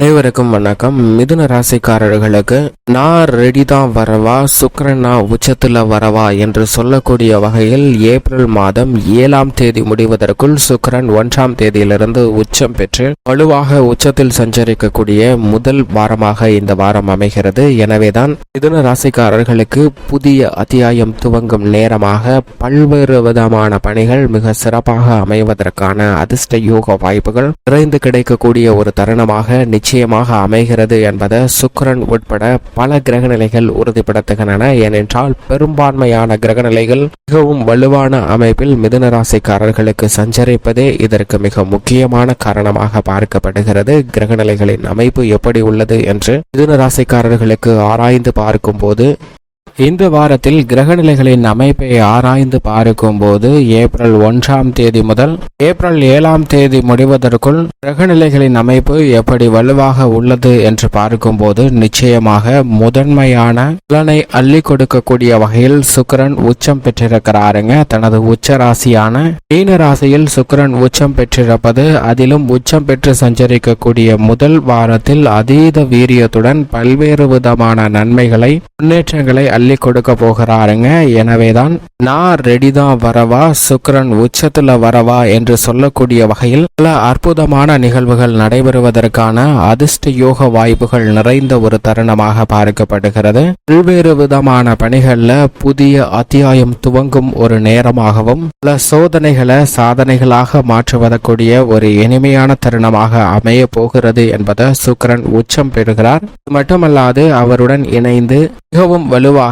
அனைவருக்கும் வணக்கம். மிதுன ராசிக்காரர்களுக்கு நான் ரெடி தான் வரவா சுக்கரனா உச்சத்தில் வரவா என்று சொல்லக்கூடிய வகையில் ஏப்ரல் மாதம் ஏழாம் தேதி முடிவதற்குள் சுக்கரன் ஒன்றாம் தேதியிலிருந்து உச்சம் பெற்று வலுவாக உச்சத்தில் சஞ்சரிக்கக்கூடிய முதல் வாரமாக இந்த வாரம் அமைகிறது. எனவேதான் மிதுன ராசிக்காரர்களுக்கு புதிய அத்தியாயம் துவங்கும் நேரமாக பல்வேறு விதமான பணிகள் மிக சிறப்பாக அமைவதற்கான அதிர்ஷ்ட யோக வாய்ப்புகள் நிறைந்து கிடைக்கக்கூடிய ஒரு தருணமாக நிச்சயமாக அமைகிறது என்பதை சுக்கரன் உட்பட பல கிரகநிலைகள் உறுதிப்படுத்துகின்றன. ஏனென்றால் பெரும்பான்மையான கிரகநிலைகள் மிகவும் வலுவான அமைப்பில் மிதுன ராசிக்காரர்களுக்கு சஞ்சரிப்பதே இதற்கு மிக முக்கியமான காரணமாக பார்க்கப்படுகிறது. கிரகநிலைகளின் அமைப்பு எப்படி உள்ளது என்று மிதுன ராசிக்காரர்களுக்கு ஆராய்ந்து பார்க்கும்போது இந்த வாரத்தில் கிரகநிலைகளின் அமைப்பை ஆராய்ந்து பார்க்கும்போது ஏப்ரல் ஒன்றாம் தேதி முதல் ஏப்ரல் ஏழாம் தேதி முடிவதற்குள் கிரகநிலைகளின் அமைப்பு எப்படி வலுவாக உள்ளது என்று பார்க்கும்போது நிச்சயமாக முதன்மையான பலனை அள்ளி கொடுக்கக்கூடிய வகையில் சுக்கிரன் உச்சம் பெற்றிருக்கிறாருங்க. தனது உச்ச ராசியான மீன ராசியில் சுக்கிரன் உச்சம் பெற்றிருப்பது அதிலும் உச்சம் பெற்று சஞ்சரிக்கக்கூடிய முதல் வாரத்தில் அதீத வீரியத்துடன் பல்வேறு விதமான நன்மைகளை முன்னேற்றங்களை அள்ளி கொடுக்க போகிறாருங்க. எனவேதான் நான் ரெடி தான் வரவா சுக்கரன் உச்சத்துல வரவா என்று சொல்லக்கூடிய வகையில் பல அற்புதமான நிகழ்வுகள் நடைபெறுவதற்கான அதிர்ஷ்ட யோக வாய்ப்புகள் நிறைந்த ஒரு தருணமாக பார்க்கப்படுகிறது. பல்வேறு விதமான பணிகள்ல புதிய அத்தியாயம் துவங்கும் ஒரு நேரமாகவும் பல சோதனைகளை சாதனைகளாக மாற்றுவதற்குரிய ஒரு இனிமையான தருணமாக அமைய போகிறது என்பதை சுக்கிரன் உச்சம் பெறுகிறார். இது மட்டுமல்லாது அவருடன் இணைந்து மிகவும் வலுவாக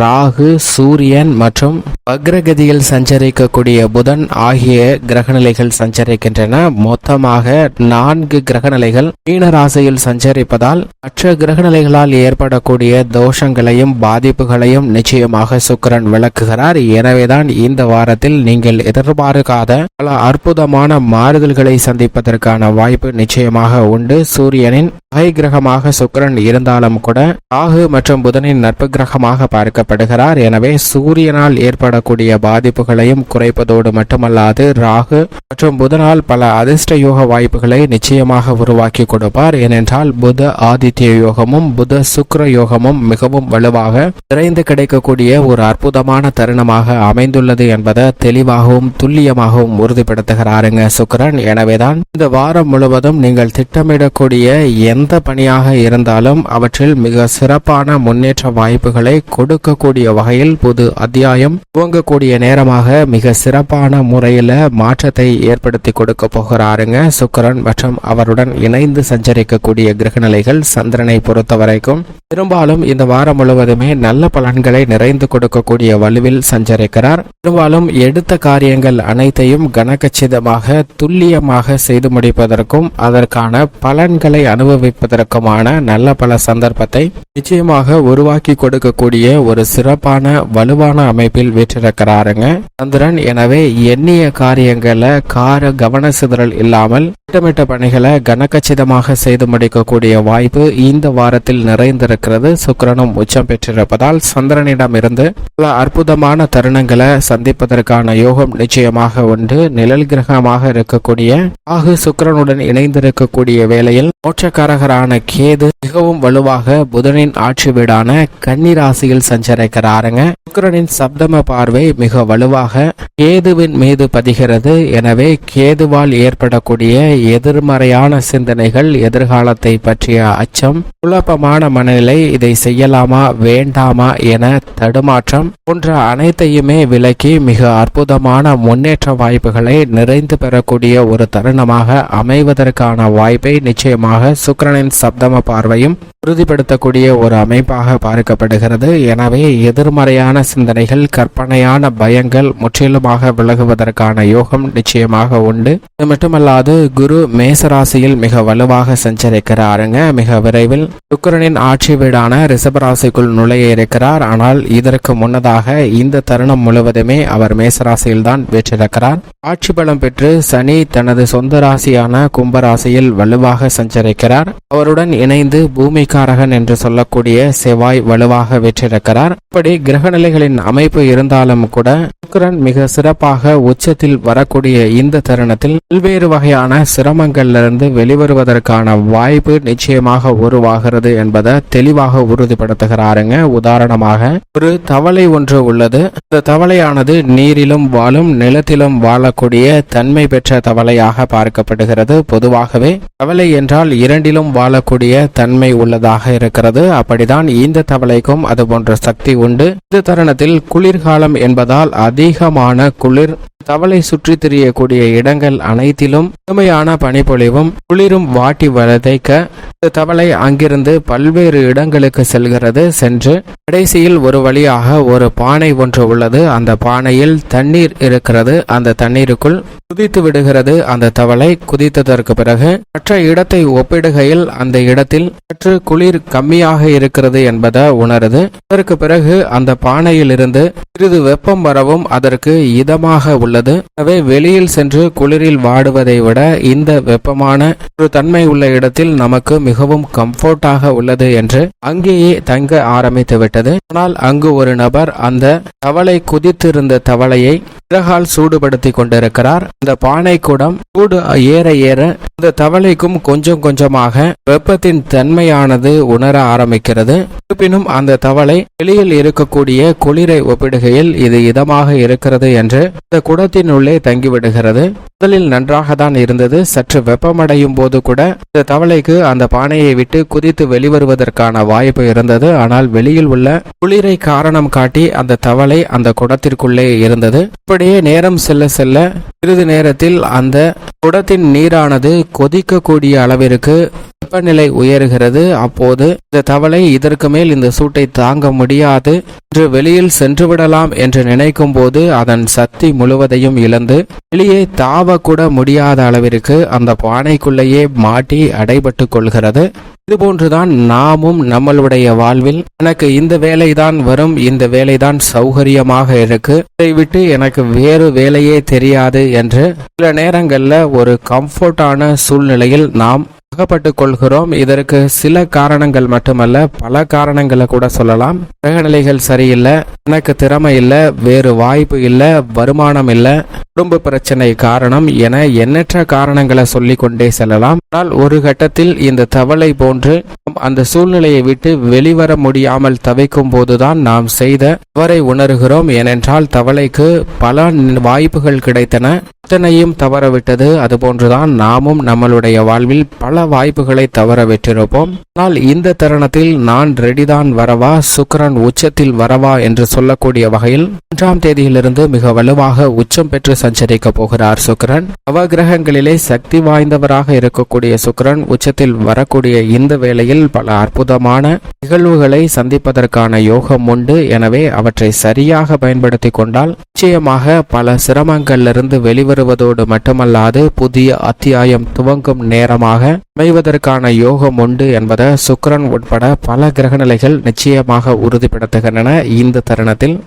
ராகு சூரியன் மற்றும் வக்ரகதியில் சஞ்சரிக்கக்கூடிய புதன் ஆகிய கிரகநிலைகள் சஞ்சரிக்கின்றன. மொத்தமாக நான்கு கிரகநிலைகள் மீன ராசியில் சஞ்சரிப்பதால் மற்ற கிரகநிலைகளால் ஏற்படக்கூடிய தோஷங்களையும் பாதிப்புகளையும் நிச்சயமாக சுக்கிரன் விளக்குகிறார். எனவேதான் இந்த வாரத்தில் நீங்கள் எதிர்பார்க்காத பல அற்புதமான மாறுதல்களை சந்திப்பதற்கான வாய்ப்பு நிச்சயமாக உண்டு. சூரியனின் பகை கிரகமாக சுக்கிரன் இருந்தாலும் கூட ராகு மற்றும் புதனின் நட்பு கிரகமாக பார்க்கப்படுகிறார். எனவே சூரியனால் ஏற்படக்கூடிய பாதிப்புகளையும் குறைப்பதோடு மட்டுமல்லாது ராகு மற்றும் புதனால் பல அதிர்ஷ்ட யோக வாய்ப்புகளை நிச்சயமாக உருவாக்கி கொடுப்பார். ஏனென்றால் புத ஆதித்ய யோகமும் புத சுக்ர யோகமும் மிகவும் வலுவாக நிறைந்து கிடைக்கக்கூடிய ஒரு அற்புதமான தருணமாக அமைந்துள்ளது என்பதை தெளிவாகவும் துல்லியமாகவும் உறுதிப்படுத்துகிறாருங்க சுக்கிரன். எனவேதான் இந்த வாரம் முழுவதும் நீங்கள் திட்டமிடக்கூடிய எந்த பணியாக இருந்தாலும் அவற்றில் மிக சிறப்பான முன்னேற்ற வாய்ப்புகளை கொடுக்கக்கூடிய வகையில் புது அத்தியாயம். துவங்கக்கூடிய நேரமாக மிக சிறப்பான முறையில் மாற்றத்தை ஏற்படுத்தி கொடுக்க போகிறாருங்க. சுக்கிரன் மற்றும் அவருடன் இணைந்து சஞ்சரிக்கக்கூடிய கிரகநிலைகள் சந்திரனை பொறுத்த வரைக்கும் பெரும்பாலும் இந்த வாரம் முழுவதுமே நல்ல பலன்களை நிறைந்து கொடுக்கக்கூடிய வலுவில் சஞ்சரிக்கிறார். பெரும்பாலும் எடுத்த காரியங்கள் அனைத்தையும் கனகச்சிதமாக துல்லியமாக செய்து முடிப்பதற்கும் அதற்கான பலன்களை அனுபவிப்பதற்குமான நல்ல பல சந்தர்ப்பத்தை நிச்சயமாக உருவாக்கி கொடுக்கக்கூடிய ஒரு சிறப்பான வலுவான அமைப்பில் வீற்றிருக்கிறாருங்க. சந்திரன் எனவே எண்ணிய காரியங்களை கார கவன சிதறல் இல்லாமல் திட்டமிட்ட பணிகளை கனகச்சிதமாக செய்து முடிக்கக்கூடிய வாய்ப்பு இந்த வாரத்தில் நிறைந்திருக்கிறது. சுக்கரனும் உச்சம் பெற்றிருப்பதால் சந்திரனிடம் இருந்து பல அற்புதமான தருணங்களை சந்திப்பதற்கான யோகம் நிச்சயமாக உண்டு. நிழல் கிரகமாக இருக்கக்கூடிய ஆகு சுக்கிரனுடன் இணைந்திருக்கக்கூடிய வேளையில் மோட்சக்காரகரான கேது மிகவும் வலுவாக புதனின் ஆட்சி வீடான கன்னி ராசியில் சஞ்சரிக்கிறாருங்க. சுக்கரனின் சப்தம பார்வை மிக வலுவாக கேதுவின் மீது பதிகிறது. எனவே கேதுவால் ஏற்படக்கூடிய எதிர்மறையான சிந்தனைகள் எதிர்காலத்தை பற்றிய அச்சம் குழப்பமான மனநிலை இதை செய்யலாமா வேண்டாமா என தடுமாற்றம் போன்ற அனைத்தையுமே விலக்கி மிக அற்புதமான முன்னேற்ற வாய்ப்புகளை நிறைந்து பெறக்கூடிய ஒரு தருணமாக அமைவதற்கான வாய்ப்பை நிச்சயமாக சுக்கரனின் சப்தம பார்வையும் உறுதிப்படுத்தக்கூடிய ஒரு அமைப்பாக பார்க்கப்படுகிறது. எனவே எதிர்மறையான சிந்தனைகள் கற்பனையான பயங்கள் முற்றிலுமாக விலகுவதற்கான யோகம் நிச்சயமாக உண்டு. இது மட்டுமல்லாது குரு மேசராசியில் மிக வலுவாக சஞ்சரிக்கிறாருங்க. மிக விரைவில் சுக்கரனின் ஆட்சி வீடான ரிஷபராசிக்குள் நுழைய இருக்கிறார். ஆனால் இதற்கு முன்னதாக இந்த தருணம் முழுவதுமே அவர் மேசராசியில் தான் பெற்றிருக்கிறார் ஆட்சி பலம் பெற்று சனி தனது சொந்த ராசியான கும்பராசியில் வலுவாக சஞ்சரிக்கிறார். அவருடன் இணைந்து பூமி ராசிக்காரகன் என்று சொல்லக்கூடிய செவ்வாய் வலுவாக வெற்றிருக்கிறார் இப்படி கிரகநிலைகளின் அமைப்பு இருந்தாலும் கூட சுக்கரன் மிக சிறப்பாக உச்சத்தில் வரக்கூடிய இந்த தருணத்தில் பல்வேறு வகையான சிரமங்களிலிருந்து வெளிவருவதற்கான வாய்ப்பு நிச்சயமாக உருவாகிறது என்பதை தெளிவாக உறுதிப்படுத்துகிறாருங்க. உதாரணமாக ஒரு தவளை ஒன்று உள்ளது. இந்த தவளையானது நீரிலும் வாழும் நிலத்திலும் வாழக்கூடிய தன்மை பெற்ற தவளையாக பார்க்கப்படுகிறது. பொதுவாகவே தவளை என்றால் இரண்டிலும் வாழக்கூடிய தன்மை உள்ளதாக இருக்கிறது. அப்படிதான் இந்த தவளைக்கும் அது போன்ற சக்தி உண்டு. இந்த தருணத்தில் குளிர்காலம் என்பதால் அதிகமான குளிர் தவளை சுற்றி திரியக்கூடிய இடங்கள் அனைத்திலும் கடுமையான பனிப்பொழிவும் குளிரும் வாட்டி வதைக்க இந்த தவளை அங்கிருந்து பல்வேறு இடங்களுக்கு செல்கிறது. சென்று கடைசியில் ஒரு வழியாக ஒரு பானை ஒன்று உள்ளது. அந்த பானையில் தண்ணீர் இருக்கிறது. அந்த தண்ணீருக்குள் குதித்து விடுகிறது அந்த தவளை. குதித்ததற்கு பிறகு மற்ற இடத்தை ஒப்பிடுகையில் அந்த இடத்தில் சற்று குளிர் கம்மியாக இருக்கிறது என்பதை உணருது. அதற்கு பிறகு அந்த பானையிலிருந்து சிறிது வெப்பம் வரவும் அதற்கு இதமாக உள்ளது எனவே வெளியில் சென்று குளிரில் வாடுவதை விட இந்த வெப்பமான ஒரு தன்மை உள்ள இடத்தில் நமக்கு மிகவும் கம்ஃபர்டாக உள்ளது என்று அங்கேயே தங்க ஆரம்பித்து விட்டது ஆனால் அங்கு ஒரு நபர் அந்த தவளை குதித்திருந்த தவளையை விறகால் சூடுபடுத்தி கொண்டிருக்கிறார். இந்த பானை குடம் சூடு ஏற ஏற இந்த தவளைக்கும் கொஞ்சம் கொஞ்சமாக வெப்பத்தின் தன்மையானது உணர ஆரம்பிக்கிறது. இருப்பினும் அந்த தவளை வெளியில் இருக்கக்கூடிய குளிரை ஒப்பிடுகையில் இது இதமாக இருக்கிறது என்று இந்த குடத்தின் உள்ளே தங்கிவிடுகிறது. முதலில் நன்றாக தான் இருந்தது. சற்று வெப்பமடையும் போது கூட இந்த தவளைக்கு அந்த பானையை விட்டு குதித்து வெளிவருவதற்கான வாய்ப்பு இருந்தது. ஆனால் வெளியில் உள்ள குளிரை காரணம் காட்டி அந்த தவளை அந்த குடத்திற்குள்ளே இருந்தது. அப்படியே நேரம் செல்ல செல்ல சிறிது நேரத்தில் அந்த குடத்தின் நீரானது கொதிக்கக்கூடிய அளவிற்கு வெப்பநிலை உயர்கிறது. அப்போது இந்த தவளை இதற்கு மேல் இந்த சூட்டை தாங்க முடியாது. என்று வெளியில் சென்று விடலாம் என்று நினைக்கும் போது அதன் சக்தி முழுவதையும் இழந்து வெளியே தாவக்கூட முடியாத அளவிற்கு அந்த பானைக்குள்ளேயே மாட்டி அடைபட்டு கொள்கிறது. இதுபோன்றுதான் நாமும் நம்மளுடைய வாழ்வில் எனக்கு இந்த வேலைதான் வரும் இந்த வேலைதான் சௌகரியமாக இருக்கு. இதை விட்டு எனக்கு வேறு வேலையே தெரியாது என்று சில நேரங்கள்ல ஒரு கம்ஃபர்டான சூழ்நிலையில் நாம் அகப்பட்டுக் கொள்கிறோம் இதற்கு சில காரணங்கள் மட்டுமல்ல பல காரணங்களை கூட சொல்லலாம். கிரகநிலைகள் சரியில்லை எனக்கு திறமை இல்லை வேறு வாய்ப்பு இல்லை வருமானம் இல்லை. குடும்ப பிரச்சனை காரணம் என எண்ணற்ற காரணங்களை சொல்லி கொண்டே செல்லலாம். ஆனால் ஒரு கட்டத்தில் இந்த தவளை போன்று அந்த சூழ்நிலையை விட்டு வெளிவர முடியாமல் தவிக்கும் போதுதான் நாம் செய்த தவறை உணர்கிறோம். ஏனென்றால் தவளைக்கு பல வாய்ப்புகள் கிடைத்தன. அத்தனையும் தவறவிட்டது. அதுபோன்றுதான் நாமும் நம்மளுடைய வாழ்வில் பல வாய்ப்புகளை தவற விட்டிருப்போம். ஆனால் இந்த தருணத்தில் நான் ரெடிதான் வரவா சுக்கரன் உச்சத்தில் வரவா என்று சொல்லக்கூடிய வகையில் மூன்றாம் தேதியிலிருந்து மிக வலுவாக உச்சம் பெற்று சஞ்சரிக்க போகிறார் சுக்கரன். நவகிரகங்களிலே சக்தி வாய்ந்தவராக இருக்கக்கூடிய சுக்கரன் உச்சத்தில் வரக்கூடிய இந்த வேளையில் பல அற்புதமான நிகழ்வுகளை சந்திப்பதற்கான யோகம் உண்டு. எனவே அவற்றை சரியாக பயன்படுத்தி கொண்டால் நிச்சயமாக பல சிரமங்களிலிருந்து வெளிவருவதோடு மட்டுமல்லாது புதிய அத்தியாயம் துவங்கும் நேரமாக அமைவதற்கான யோகம் உண்டு என்பதை சுக்கரன் உட்பட பல கிரகநிலைகள் நிச்சயமாக உறுதிப்படுத்துகின்றன. இந்த தருணத்தில்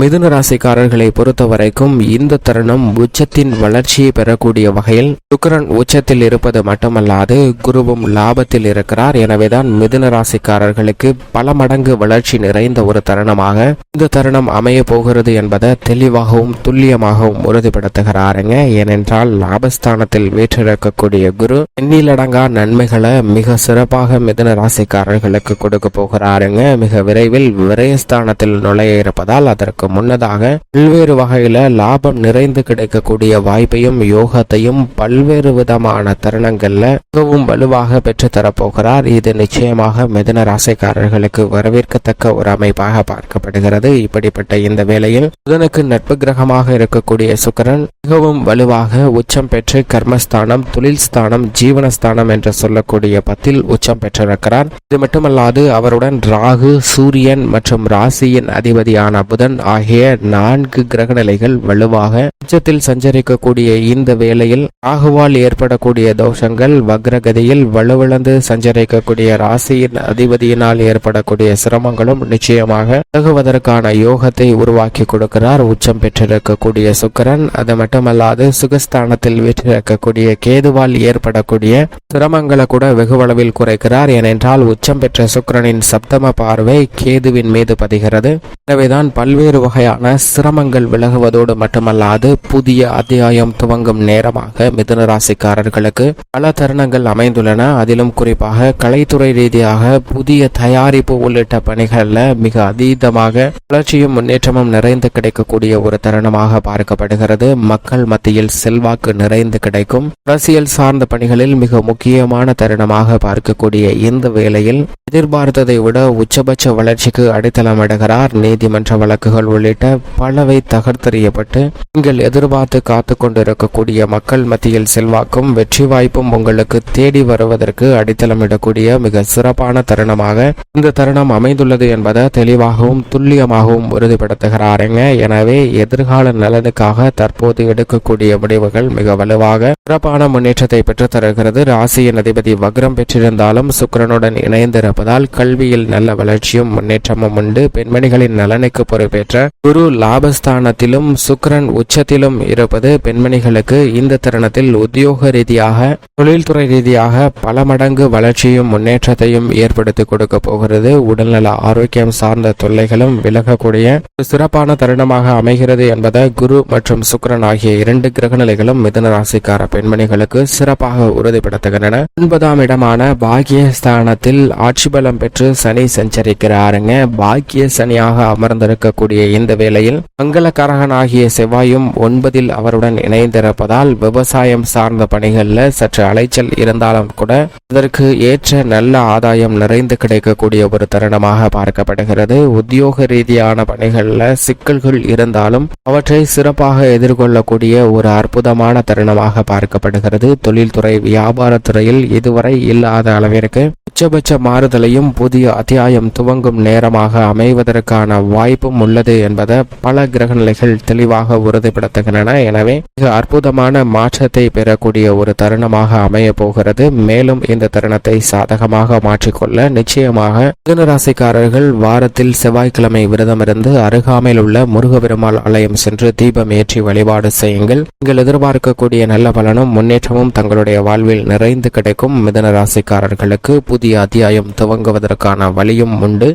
மிதுன ராசிக்காரர்களை பொறுத்த வரைக்கும் இந்த தருணம் உச்சத்தின் வளர்ச்சியை பெறக்கூடிய வகையில் சுக்கரன் உச்சத்தில் இருப்பது மட்டுமல்லாது குருவும் லாபத்தில் இருக்கிறார். எனவேதான் மிதுன ராசிக்காரர்களுக்கு பல மடங்கு வளர்ச்சி நிறைந்த ஒரு தருணமாக இந்த தருணம் அமைய போகிறது என்பதை தெளிவாகவும் துல்லியமாகவும் உறுதிப்படுத்துகிறாருங்க. ஏனென்றால் லாபஸ்தானத்தில் வீற்றிருக்கக்கூடிய குரு எண்ணிலடங்கா நன்மைகளை மிக சிறப்பாக மிதுன ராசிக்காரர்களுக்கு கொடுக்க போகிறாருங்க. மிக விரைவில் விரயஸ்தானத்தில் நுழைய இருப்பதால் அதற்கு முன்னதாக பல்வேறு வகையில லாபம் நிறைந்து கிடைக்கக்கூடிய வாய்ப்பையும் யோகத்தையும் பல்வேறு விதமான தருணங்கள்ல மிகவும் வலுவாக பெற்று தரப்போகிறார் இது நிச்சயமாக மிதன ராசிக்காரர்களுக்கு வரவேற்கத்தக்க ஒரு அமைப்பாக பார்க்கப்படுகிறது. இப்படிப்பட்ட இந்த வேளையில் புதனுக்கு நட்பு கிரகமாக இருக்கக்கூடிய சுக்கரன் மிகவும் வலுவாக உச்சம் பெற்று கர்மஸ்தானம் தொழில் ஸ்தானம் ஜீவனஸ்தானம் என்று சொல்லக்கூடிய பத்தில் உச்சம் பெற்றிருக்கிறார். இது மட்டுமல்லாது அவருடன் ராகு சூரியன் மற்றும் ராசியின் அதிபதியான புதன் சுக்கிரன் ஆகிய நான்கு கிரகநிலைகள் வலுவாக உச்சத்தில் சஞ்சரிக்கக்கூடிய இந்த வேளையில் ராகுவால் ஏற்படக்கூடிய தோஷங்கள் வக்ரகதியில் வலுவிழந்து சஞ்சரிக்கக்கூடிய ராசியின் அதிபதியினால் ஏற்படக்கூடிய சிரமங்களும் நிச்சயமாக தகுவதற்கான யோகத்தை உருவாக்கி கொடுக்கிறார். உச்சம் பெற்றிருக்கக்கூடிய சுக்கிரன் அது மட்டுமல்லாது சுகஸ்தானத்தில் வீற்றிருக்கக்கூடிய கேதுவால் ஏற்படக்கூடிய சிரமங்களை கூட வெகுவளவில் குறைக்கிறார். ஏனென்றால் உச்சம் பெற்ற சுக்கிரனின் சப்தம பார்வை கேதுவின் மீது பதிகிறது. எனவேதான் பல்வேறு வகையான சிரமங்கள் விலகுவதோடு மட்டுமல்லாது புதிய அத்தியாயம் துவங்கும் நேரமாக மிதுன ராசிக்காரர்களுக்கு பல தருணங்கள் அமைந்துள்ளன. அதிலும் குறிப்பாக கலைத்துறை ரீதியாக புதிய தயாரிப்பு உள்ளிட்ட பணிகளில் மிக அதீதமாக வளர்ச்சியும் முன்னேற்றமும் நிறைந்து கிடைக்கக்கூடிய ஒரு தருணமாக பார்க்கப்படுகிறது. மக்கள் மத்தியில் செல்வாக்கு நிறைந்து கிடைக்கும். அரசியல் சார்ந்த பணிகளில் மிக முக்கியமான தருணமாக பார்க்கக்கூடிய இந்த வேளையில் எதிர்பார்த்ததை விட உச்சபட்ச வளர்ச்சிக்கு அடித்தளமிடுகிறார் நீதிமன்ற வழக்கு வழக்குகள் உள்ளிட்ட பலவை தகர்த்தெறியப்பட்டு நீங்கள் எதிர்பார்த்து காத்து கொண்டிருக்கக்கூடிய மக்கள் மத்தியில் செல்வாக்கும் வெற்றி வாய்ப்பும் உங்களுக்கு தேடி வருவதற்கு அடித்தளமிடக்கூடிய மிக சிறப்பான தருணமாக இந்த தருணம் அமைந்துள்ளது என்பதை தெளிவாகவும் துல்லியமாகவும் உறுதிப்படுத்துகிறாருங்க. எனவே எதிர்கால நலனுக்காக தற்போது எடுக்கக்கூடிய முடிவுகள் மிக வலுவாக சிறப்பான முன்னேற்றத்தை பெற்றுத் தருகிறது ராசியின் அதிபதி வக்ரம் பெற்றிருந்தாலும் சுக்கிரனுடன் இணைந்திருப்பதால் கல்வியில் நல்ல வளர்ச்சியும் முன்னேற்றமும் உண்டு. பெண்மணிகளின் நலனுக்கு பொறுப்பேற்ற பெற்ற குரு லாபஸ்தானத்திலும் சுக்கரன் உச்சத்திலும் இருப்பது பெண்மணிகளுக்கு இந்த தருணத்தில் உத்தியோக ரீதியாக தொழில்துறை ரீதியாக பல மடங்கு வளர்ச்சியும் முன்னேற்றத்தையும் ஏற்படுத்தி கொடுக்க போகிறது. உடல்நல ஆரோக்கியம் சார்ந்த தொல்லைகளும் விலகக்கூடிய ஒரு சிறப்பான தருணமாக அமைகிறது என்பதை குரு மற்றும் சுக்கரன் ஆகிய இரண்டு கிரகநிலைகளும் மிதுன ராசிக்கார பெண்மணிகளுக்கு சிறப்பாக உறுதிப்படுத்துகின்றன. ஒன்பதாம் இடமான பாக்கியஸ்தானத்தில் ஆட்சி பலம் பெற்று சனி சஞ்சரிக்கிறாருங்க. பாக்கிய சனியாக அமர்ந்திருக்கக்கூடிய இந்த வேளையில் மங்களக்காரகன் ஆகிய செவ்வாயும் ஒன்பதில் அவருடன் இணைந்திருப்பதால் விவசாயம் சார்ந்த பணிகள்ல சற்று அலைச்சல் இருந்தாலும் கூட அதற்கு ஏற்ற நல்ல ஆதாயம் நிறைந்து கிடைக்கக்கூடிய ஒரு தருணமாக பார்க்கப்படுகிறது. உத்தியோக ரீதியான பணிகள்ல சிக்கல்கள் இருந்தாலும் அவற்றை சிறப்பாக எதிர்கொள்ளக்கூடிய ஒரு அற்புதமான தருணமாக பார்க்கப்படுகிறது. தொழில்துறை வியாபாரத்துறையில் இதுவரை இல்லாத அளவிற்கு உச்சபட்ச மாறுதலையும் புதிய அத்தியாயம் துவங்கும் நேரமாக அமைவதற்கான வாய்ப்பும் உள்ளது என்பதை பல கிரகநிலைகள் தெளிவாக உறுதிப்படுத்துகின்றன. எனவே மிக அற்புதமான மாற்றத்தை பெறக்கூடிய ஒரு தருணமாக அமைய போகிறது. மேலும் இந்த தருணத்தை சாதகமாக மாற்றிக்கொள்ள நிச்சயமாக மிதுன ராசிக்காரர்கள் வாரத்தில் செவ்வாய்க்கிழமை விரதமிருந்து அருகாமையில் உள்ள முருகபெருமாள் ஆலயம் சென்று தீபம் ஏற்றி வழிபாடு செய்யுங்கள். நீங்கள் எதிர்பார்க்கக்கூடிய நல்ல பலனும் முன்னேற்றமும் தங்களுடைய வாழ்வில் நிறைந்து கிடைக்கும் மிதுன ராசிக்காரர்களுக்கு புதிய அத்தியாயம் துவங்குவதற்கான வழியும் உண்டு.